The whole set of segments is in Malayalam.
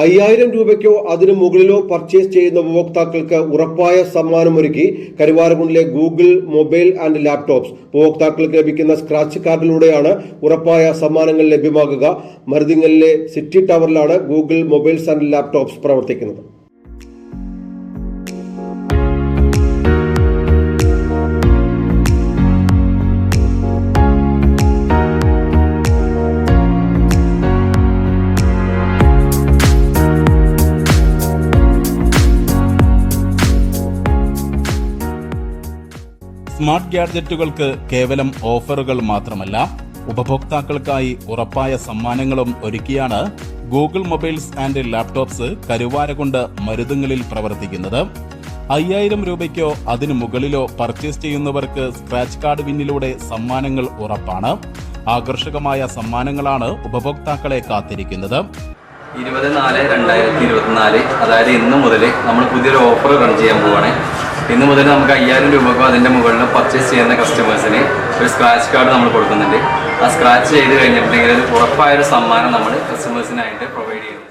അയ്യായിരം രൂപയ്ക്കോ അതിനു മുകളിലോ പർച്ചേസ് ചെയ്യുന്ന ഉപഭോക്താക്കൾക്ക് ഉറപ്പായ സമ്മാനമൊരുക്കി കരുവാരകുണ്ടിലെ ഗൂഗിൾ മൊബൈൽ ആൻഡ് ലാപ്ടോപ്സ് ഉപഭോക്താക്കൾക്ക് ലഭിക്കുന്ന സ്ക്രാച്ച് കാർഡിലൂടെയാണ് ഉറപ്പായ സമ്മാനങ്ങൾ ലഭ്യമാകുക. മരുതിങ്ങലിലെ സിറ്റി ടവറിലാണ് ഗൂഗിൾ മൊബൈൽസ് ആൻഡ് ലാപ്ടോപ്സ് പ്രവർത്തിക്കുന്നത്. സ്മാർട്ട് ഗാഡ്ജറ്റുകൾക്ക് കേവലം ഓഫറുകൾ മാത്രമല്ല ഉപഭോക്താക്കൾക്കായി ഉറപ്പായ സമ്മാനങ്ങളും ഒരുക്കിയാണ് Google mobiles and laptops Karuvarakundu മരുതുങ്ങളിൽ പ്രവർത്തിക്കുന്നത്. അയ്യായിരം രൂപയ്ക്കോ അതിനു മുകളിലോ പർച്ചേസ് ചെയ്യുന്നവർക്ക് സ്ക്രാച്ച് കാർഡ് വിന്നിലൂടെ സമ്മാനങ്ങൾ ഉറപ്പാണ്. ആകർഷകമായ സമ്മാനങ്ങളാണ് ഉപഭോക്താക്കളെ കാത്തിരിക്കുന്നത്. ഇരുപത് നാല് രണ്ടായിരത്തി ഇരുപത്തിനാല് അതായത് ഇന്ന് മുതൽ നമ്മൾ പുതിയൊരു ഓഫർ റൺ ചെയ്യാൻ പോവാണ്. ഇന്ന് മുതൽ നമുക്ക് അയ്യായിരം രൂപക്കോ അതിന്റെ മുകളിൽ പർച്ചേസ് ചെയ്യുന്ന കസ്റ്റമേഴ്സിന് ഒരു സ്ക്രാച്ച് കാർഡ് നമ്മൾ കൊടുക്കുന്നുണ്ട്. ആ സ്ക്രാച്ച് ചെയ്ത് കഴിഞ്ഞിട്ടുണ്ടെങ്കിൽ ഉറപ്പായൊരു സമ്മാനം നമ്മൾ കസ്റ്റമേഴ്സിനായിട്ട് പ്രൊവൈഡ് ചെയ്യുന്നു.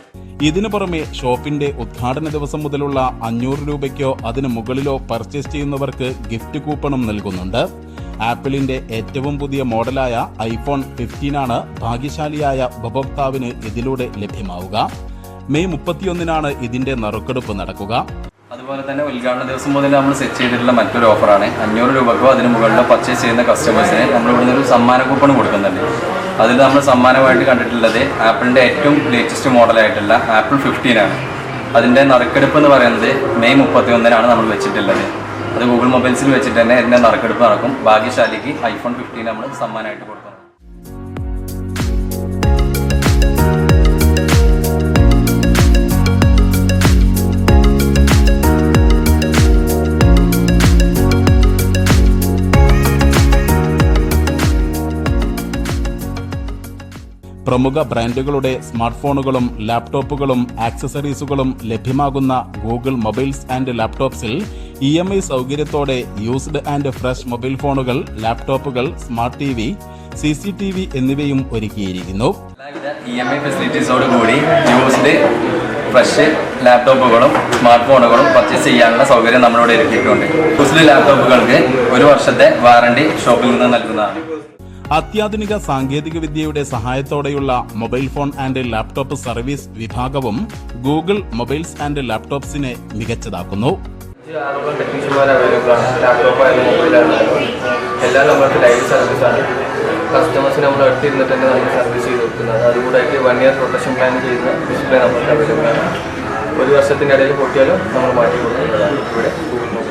ഇതിനു പുറമെ ഷോപ്പിന്റെ ഉദ്ഘാടന ദിവസം മുതലുള്ള അഞ്ഞൂറ് രൂപയ്ക്കോ അതിനു മുകളിലോ പർച്ചേസ് ചെയ്യുന്നവർക്ക് ഗിഫ്റ്റ് കൂപ്പണും നൽകുന്നുണ്ട്. ആപ്പിളിന്റെ ഏറ്റവും പുതിയ മോഡലായ ഐഫോൺ ഫിഫ്റ്റീൻ ആണ് ഭാഗ്യശാലിയായ ഉപഭോക്താവിന് ഇതിലൂടെ ലഭ്യമാവുക. മെയ് മുപ്പത്തിയൊന്നിനാണ് ഇതിന്റെ നറുക്കെടുപ്പ് നടക്കുക. അതുപോലെ തന്നെ ഉദ്ഘാടന ദിവസം മുതൽ നമ്മൾ സെറ്റ് ചെയ്തിട്ടുള്ള മറ്റൊരു ഓഫറാണ് അഞ്ഞൂറ് രൂപക്കോ അതിന് മുകളിലോ പർച്ചേസ് ചെയ്യുന്ന കസ്റ്റമേഴ്സിന് നമ്മൾ ഇവിടുന്ന് ഒരു സമ്മാന കൂപ്പൺ കൊടുക്കുന്നുണ്ട്. അതിൽ നമ്മൾ സമ്മാനമായിട്ട് കണ്ടിട്ടുള്ളത് ആപ്പിളിന്റെ ഏറ്റവും ലേറ്റസ്റ്റ് മോഡലായിട്ടുള്ള ആപ്പിൾ ഫിഫ്റ്റീൻ ആണ്. അതിന്റെ നറുക്കെടുപ്പ് എന്ന് പറയുന്നത് മെയ് മുപ്പത്തി ഒന്നിനാണ് നമ്മൾ വെച്ചിട്ടുള്ളത്. അത് ഗൂഗിൾ മൊബൈൽസിൽ വെച്ചിട്ട് തന്നെ ഇതിന്റെ നറുക്കെടുപ്പ് നടക്കും. ഭാഗ്യശാലിക്ക് ഐഫോൺ ഫിഫ്റ്റീൻ നമ്മൾ സമ്മാനമായിട്ട് കൊടുക്കും പ്രമുഖ ബ്രാൻഡുകളുടെ സ്മാർട്ട് ഫോണുകളും ലാപ്ടോപ്പുകളും ആക്സസറീസുകളും ലഭ്യമാകുന്ന ഗൂഗിൾ മൊബൈൽസ് ആൻഡ് ലാപ്ടോപ്സിൽ ഇ എം ഐ സൗകര്യത്തോടെ യൂസ്ഡ് ആൻഡ് ഫ്രഷ് മൊബൈൽ ഫോണുകൾ ലാപ്ടോപ്പുകൾ smart T V C C T V എന്നിവയും ഒരുക്കിയിരിക്കുന്നു. ഫ്രഷ് ലാപ്ടോപ്പുകളും സ്മാർട്ട് ഫോണുകളും പർച്ചേസ് ചെയ്യാനുള്ള സൗകര്യം നമ്മളിവിടെ ഒരുക്കിയിട്ടുണ്ട്. യൂസ്ഡ് ലാപ്ടോപ്പുകൾക്ക് ഒരു വർഷത്തെ വാറണ്ടി ഷോപ്പിൽ നിന്ന് നൽകുന്നതാണ്. അത്യാധുനിക സാങ്കേതിക വിദ്യയുടെ സഹായത്തോടെയുള്ള mobile phone and laptop service വിഭാഗവും ഗൂഗിൾ മൊബൈൽസ് ആൻഡ് ലാപ്ടോപ്സിനെ മികച്ചതാക്കുന്നു. അഞ്ച് നമ്മൾക്ക് ടെക്നീഷ്യന്മാർ അവൈലബിൾ ആണ്. എല്ലാം ലൈവ് കസ്റ്റമേഴ്സിന് നമ്മൾ അടുത്തിരുന്നിട്ട് തന്നെ നമുക്ക് സർവീസ് ചെയ്ത് കൊടുക്കുന്നത്. അതുകൂടായിട്ട് വൺ ഇയർ പ്രൊട്ടക്ഷൻ പ്ലാൻ ചെയ്യുന്ന ഡിസ്പ്ലേ നമുക്ക് അവൈലബിൾ ആണ്. ഒരു വർഷത്തിന്റെ ഇടയിൽ പൊട്ടിയാലും നമ്മൾ മാറ്റി കൊടുക്കുന്നതാണ് ഇവിടെ. ഗൂഗിൾ